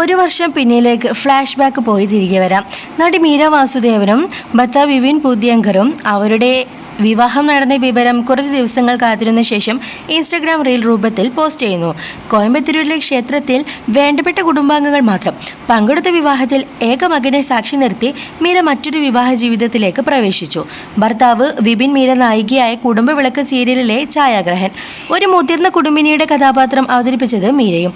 ഒരു വർഷം പിന്നിലേക്ക് ഫ്ലാഷ് ബാക്ക് പോയി തിരികെ വരാം. നടി മീര വാസുദേവനും ഭർത്താവ് വിവിൻ പുതിയങ്കറും അവരുടെ വിവാഹം നടന്ന വിവരം കുറച്ച് ദിവസങ്ങൾ കാത്തിരുന്ന ശേഷം ഇൻസ്റ്റഗ്രാം റീൽ രൂപത്തിൽ പോസ്റ്റ് ചെയ്യുന്നു. കോയമ്പത്തൂരിലെ ക്ഷേത്രത്തിൽ വേണ്ടപ്പെട്ട കുടുംബാംഗങ്ങൾ മാത്രം. പങ്കെടുത്ത വിവാഹത്തിൽ ഏക മകനെ സാക്ഷി നിർത്തി മീര മറ്റൊരു വിവാഹ ജീവിതത്തിലേക്ക് പ്രവേശിച്ചു. ഭർത്താവ് വിപിൻ മീര നായികയായ കുടുംബ വിളക്ക് സീരിയലിലെ ഛായാഗ്രഹൻ. ഒരു മുതിർന്ന കുടുംബിനിയുടെ കഥാപാത്രം അവതരിപ്പിച്ചത് മീരയും.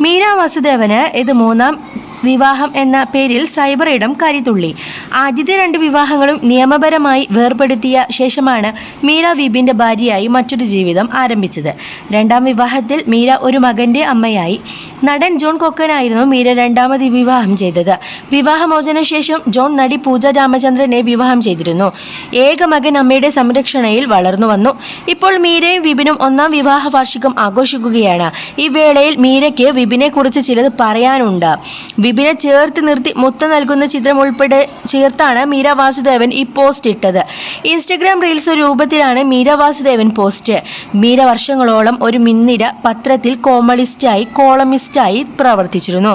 മീര വാസുദേവന് ഇത് മൂന്നാം വിവാഹം എന്ന പേരിൽ സൈബർ ഇടം കരിതുള്ളി. ആദ്യത്തെ രണ്ട് വിവാഹങ്ങളും നിയമപരമായി വേർപെടുത്തിയ ശേഷമാണ് മീര വിബിന്റെ ഭാര്യയായി മറ്റൊരു ജീവിതം ആരംഭിച്ചത്. രണ്ടാം വിവാഹത്തിൽ മീര ഒരു മകന്റെ അമ്മയായി. നടൻ ജോൺ കൊക്കനായിരുന്നു മീര രണ്ടാമത് വിവാഹം ചെയ്തത്. വിവാഹമോചന ശേഷം ജോൺ നടി പൂജ രാമചന്ദ്രനെ വിവാഹം ചെയ്തിരുന്നു. ഏക മകൻ അമ്മയുടെ സംരക്ഷണയിൽ വളർന്നു വന്നു. ഇപ്പോൾ മീരയും വിപിനും ഒന്നാം വിവാഹ വാർഷികം ആഘോഷിക്കുകയാണ്. ഈ വേളയിൽ മീരയ്ക്ക് വിപിനെ കുറിച്ച് ചിലത് പറയാനുണ്ട്. വിപിനെ ചേർത്ത് നിർത്തി മുത്തം നൽകുന്ന ചിത്രം ഉൾപ്പെടെ ചേർത്താണ് മീര വാസുദേവൻ ഈ പോസ്റ്റ് ഇട്ടത്. ഇൻസ്റ്റഗ്രാം റീൽസ് രൂപത്തിലാണ് മീര വാസുദേവൻ പോസ്റ്റ് മീര വർഷങ്ങളോളം ഒരു മിന്നിര പത്രത്തിൽ കോമളിസ്റ്റായി കോളമിസ്റ്റായി പ്രവർത്തിച്ചിരുന്നു.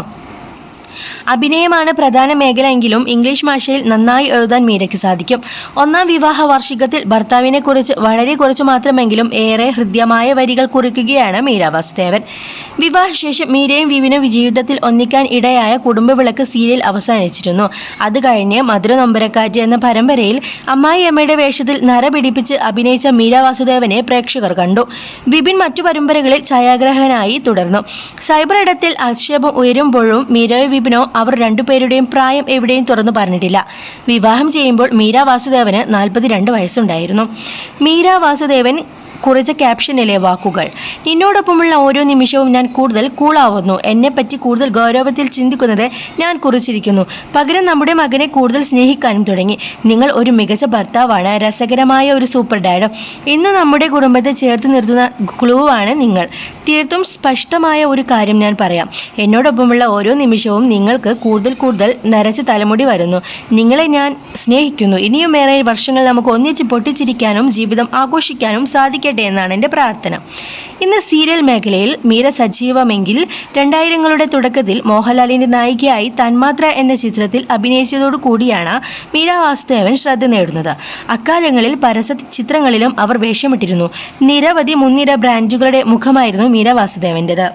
അഭിനയമാണ് പ്രധാന മേഖല എങ്കിലും ഇംഗ്ലീഷ് ഭാഷയിൽ നന്നായി എഴുതാൻ മീരയ്ക്ക് സാധിക്കും. ഒന്നാം വിവാഹ വാർഷികത്തിൽ ഭർത്താവിനെ കുറിച്ച് വളരെ കുറച്ച് മാത്രമെങ്കിലും ഏറെ ഹൃദ്യമായ വരികൾ കുറിക്കുകയാണ് മീര വാസുദേവൻ. വിവാഹശേഷം മീരയും വിവിനും ജീവിതത്തിൽ ഒന്നിക്കാൻ ഇടയായ കുടുംബവിളക്ക് സീരിയൽ അവസാനിച്ചിരുന്നു. അത് കഴിഞ്ഞ് മധുര നൊമ്പരക്കാറ്റ് എന്ന പരമ്പരയിൽ അമ്മായി അമ്മയുടെ വേഷത്തിൽ നരപിടിപ്പിച്ച് അഭിനയിച്ച മീര വാസുദേവനെ പ്രേക്ഷകർ കണ്ടു. വിപിൻ മറ്റു പരമ്പരകളിൽ ഛായാഗ്രഹനായി തുടർന്നു. സൈബർ ഇടത്തിൽ ആക്ഷേപം ഉയരുമ്പോഴും മീരയോ വിപിനോ അവർ രണ്ടുപേരുടെയും പ്രായം എവിടെയും തുറന്നു പറഞ്ഞിട്ടില്ല. വിവാഹം ചെയ്യുമ്പോൾ മീര വാസുദേവന് നാൽപ്പത്തിരണ്ട് വയസ്സുണ്ടായിരുന്നു. മീര വാസുദേവൻ കുറിച്ച ക്യാപ്ഷനിലെ വാക്കുകൾ. നിന്നോടൊപ്പമുള്ള ഓരോ നിമിഷവും ഞാൻ കൂടുതൽ കൂളാവുന്നു എന്നെപ്പറ്റി കൂടുതൽ ഗൗരവത്തിൽ ചിന്തിക്കുന്നത് ഞാൻ കുറിച്ചിരിക്കുന്നു. പകരം നമ്മുടെ മകനെ കൂടുതൽ സ്നേഹിക്കാനും തുടങ്ങി. നിങ്ങൾ ഒരു മികച്ച ഭർത്താവാണ് രസകരമായ ഒരു സൂപ്പർ ഡാഡ് ഇന്ന് നമ്മുടെ കുടുംബത്തെ ചേർത്ത് നിർത്തുന്ന ക്ലൂവാണ് നിങ്ങൾ. തീർത്തും സ്പഷ്ടമായ ഒരു കാര്യം ഞാൻ പറയാം. എന്നോടൊപ്പമുള്ള ഓരോ നിമിഷവും നിങ്ങൾക്ക് കൂടുതൽ കൂടുതൽ നരച്ച തലമുടി വരുന്നു. നിങ്ങളെ ഞാൻ സ്നേഹിക്കുന്നു. ഇനിയും ഏറെ വർഷങ്ങൾ നമുക്ക് ഒന്നിച്ച് പൊട്ടിച്ചിരിക്കാനും ജീവിതം ആഘോഷിക്കാനും സാധിക്കട്ടെ എന്നാണ് എന്റെ പ്രാർത്ഥന. ഇന്ന് സീരിയൽ മേഖലയിൽ മീര സജീവമെങ്കിൽ രണ്ടായിരങ്ങളുടെ തുടക്കത്തിൽ മോഹൻലാലിന്റെ നായികയായി തന്മാത്ര എന്ന ചിത്രത്തിൽ അഭിനയിച്ചതോടു കൂടിയാണ് മീര വാസുദേവൻ ശ്രദ്ധ നേടുന്നത്. അക്കാലങ്ങളിൽ പരസ്യ ചിത്രങ്ങളിലും അവർ വേഷമിട്ടിരുന്നു. നിരവധി മുൻനിര ബ്രാൻഡുകളുടെ മുഖമായിരുന്നു മീര വാസുദേവന്റെത്.